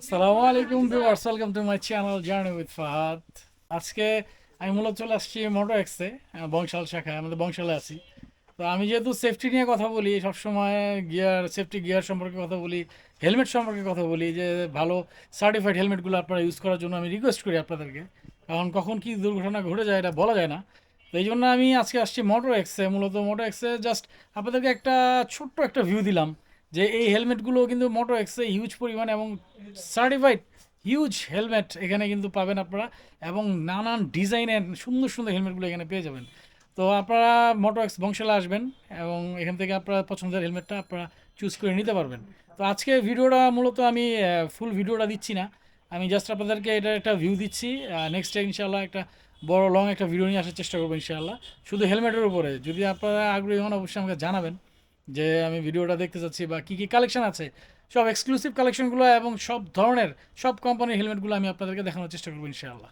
আসসালামু আলাইকুম viewers welcome to my channel journey with Fahad আজকে আমি মূলত চলে আসছি মোটো এক্সে বংশাল শাখায় আমাদের বংশালে আছি। তো আমি যেহেতু সেফটি নিয়ে কথা বলি, সবসময় গিয়ার সেফটি গিয়ার সম্পর্কে কথা বলি হেলমেট সম্পর্কে কথা বলি, যে ভালো সার্টিফাইড হেলমেটগুলো আপনারা ইউজ করার জন্য আমি রিকোয়েস্ট করি আপনাদেরকে। কারণ কখন কি দুর্ঘটনা ঘটে যায় এটা বলা যায় না। তো এই জন্য আমি আজকে আসছি মোটো এক্সে মূলত মোটো এক্সে জাস্ট আপনাদেরকে একটা ছোট্ট একটা ভিউ দিলাম। যে এই হেলমেটগুলো কিন্তু মোটো এক্সে হিউজ পরিমাণ এবং সার্টিফাইড হিউজ হেলমেট এখানে কিন্তু পাবেন আপনারা এবং নানান ডিজাইনের সুন্দর সুন্দর হেলমেটগুলো এখানে পেয়ে যাবেন। তো আপনারা মোটো এক্স বংশালে আসবেন এবং এখান থেকে আপনারা পছন্দের হেলমেটটা আপনারা চুজ করে নিতে পারবেন। তো আজকে ভিডিওটা মূলত আমি ফুল ভিডিওটা দিচ্ছি না। আমি জাস্ট আপনাদেরকে এটা একটা ভিউ দিচ্ছি। নেক্সট ডে ইনশাল্লাহ একটা বড় লং একটা ভিডিও নিয়ে আসার চেষ্টা করব ইনশাআল্লাহ। শুধু হেলমেটের উপরে। যদি আপনারা আগ্রহী হন, অবশ্যই আমাকে জানাবেন। যে আমি ভিডিওটা দেখতে চাচ্ছি বা কী কী কালেকশন আছে, সব এক্সক্লুসিভ কালেকশনগুলো এবং সব ধরনের সব কোম্পানির হেলমেটগুলো আমি আপনাদেরকে দেখানোর চেষ্টা করব ইনশাআল্লাহ।